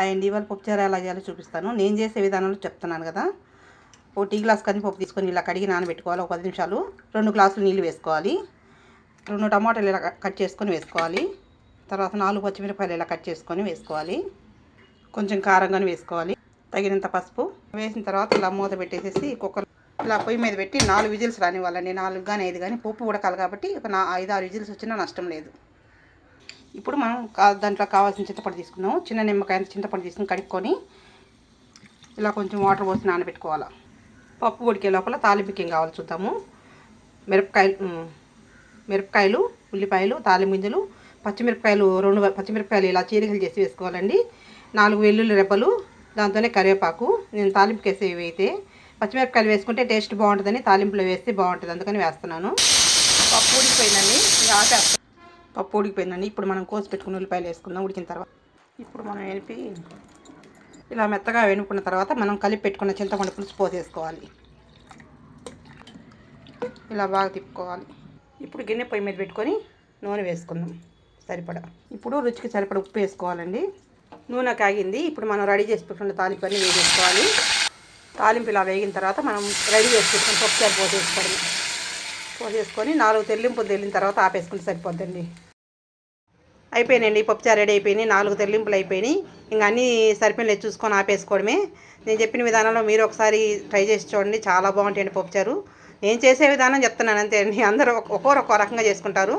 Hi అండి ఇవాళ పప్పుచారు ఎలా చేయాలో చూపిస్తాను. నేను చేసే విధానంలో చెప్తున్నాను కదా. ఓ టీ గ్లాస్ కందిపప్పు తీసుకొని ఇలా కడిగి నానబెట్టుకోవాలి. ఒక పది నిమిషాలు. రెండు గ్లాసులు నీళ్ళు వేసుకోవాలి. రెండు టమాటాలు ఇలా కట్ చేసుకొని వేసుకోవాలి. తర్వాత నాలుగు పచ్చిమిరపాయలు ఇలా కట్ చేసుకొని వేసుకోవాలి. కొంచెం కారంగానే వేసుకోవాలి. తగినంత పసుపు. వేసిన తర్వాత ఇలా మూత పెట్టేసేసి కుక్కర్ ఇలా పొయ్యి మీద పెట్టి నాలుగు విజిల్స్ రానివ్వాలండి. నాలుగు కానీ ఐదు కానీ పప్పు ఉడకాలి కాబట్టి ఒక నా ఐదు ఆరు విజిల్స్ వచ్చినా నష్టం లేదు. ఇప్పుడు మనం కా- దాంట్లో కావాల్సిన చింతపండు తీసుకుందాం చిన్న నిమ్మకాయ చింతపండు తీసుకుని కడుక్కొని ఇలా కొంచెం వాటర్ పోసి నానబెట్టుకోవాలి. పప్పు ఉడికే లోపల తాలింపుకి ఏం కావాలో చూద్దాము. మిరపకాయలు మిరపకాయలు ఉల్లిపాయలు తాలింపు గింజలు పచ్చిమిరపకాయలు రెండు పచ్చిమిరపకాయలు ఇలా చీరికలు చేసి వేసుకోవాలండి. నాలుగు వెల్లుల్లి రెబ్బలు దాంతోనే కరివేపాకు. నేను తాలింపుకి వేసేవి అయితే పచ్చిమిరపకాయలు వేసుకుంటే టేస్ట్ బాగుంటుందని తాలింపులో వేస్తే బాగుంటుంది. అందుకని వేస్తున్నాను. పప్పు ఉడికిపోయిందండి. ఆపేస్తాను. పప్పు ఉడికిపోయిందండి. ఇప్పుడు మనం కోసి పెట్టుకున్న ఉల్లిపాయలు వేసుకుందాం ఉడికిన తర్వాత. ఇప్పుడు మనం వెనిపి ఇలా మెత్తగా వెనుకున్న తర్వాత మనం కలిపి పెట్టుకున్న చింతపండు పులుసు పోసేసుకోవాలి ఇలా బాగా తిప్పుకోవాలి. ఇప్పుడు గిన్నె పొయ్యి మీద పెట్టుకొని నూనె వేసుకుందాం. సరిపడా. ఇప్పుడు రుచికి సరిపడా ఉప్పు వేసుకోవాలండి. నూనె కాగింది. ఇప్పుడు మనం రెడీ చేసి పెట్టుకున్న తాలింపు అన్నీ వేసేసుకోవాలి. తాలింపు ఇలా వేగిన తర్వాత మనం రెడీ చేసి పెట్టుకుని పప్పుచారు పోసేసుకోవాలి. పోసేసుకొని నాలుగు తెల్లింపులు తెల్లిన తర్వాత ఆపేసుకుంటే సరిపోద్దండి. అయిపోయినాయండి పప్పుచారు రెడీ అయిపోయినాయి నాలుగు తెల్లింపులు అయిపోయినాయి. ఇంకా అన్నీ సరిపోయినాయి చూసుకొని ఆపేసుకోవడమే. నేను చెప్పిన విధానంలో మీరు ఒకసారి ట్రై చేసి చూడండి చాలా బాగుంటాయండి పప్పుచారు. నేను చేసే విధానం చెప్తున్నాను అంతే అండి. అందరూ ఒక్కొక్కరు ఒక్కో రకంగా చేసుకుంటారు.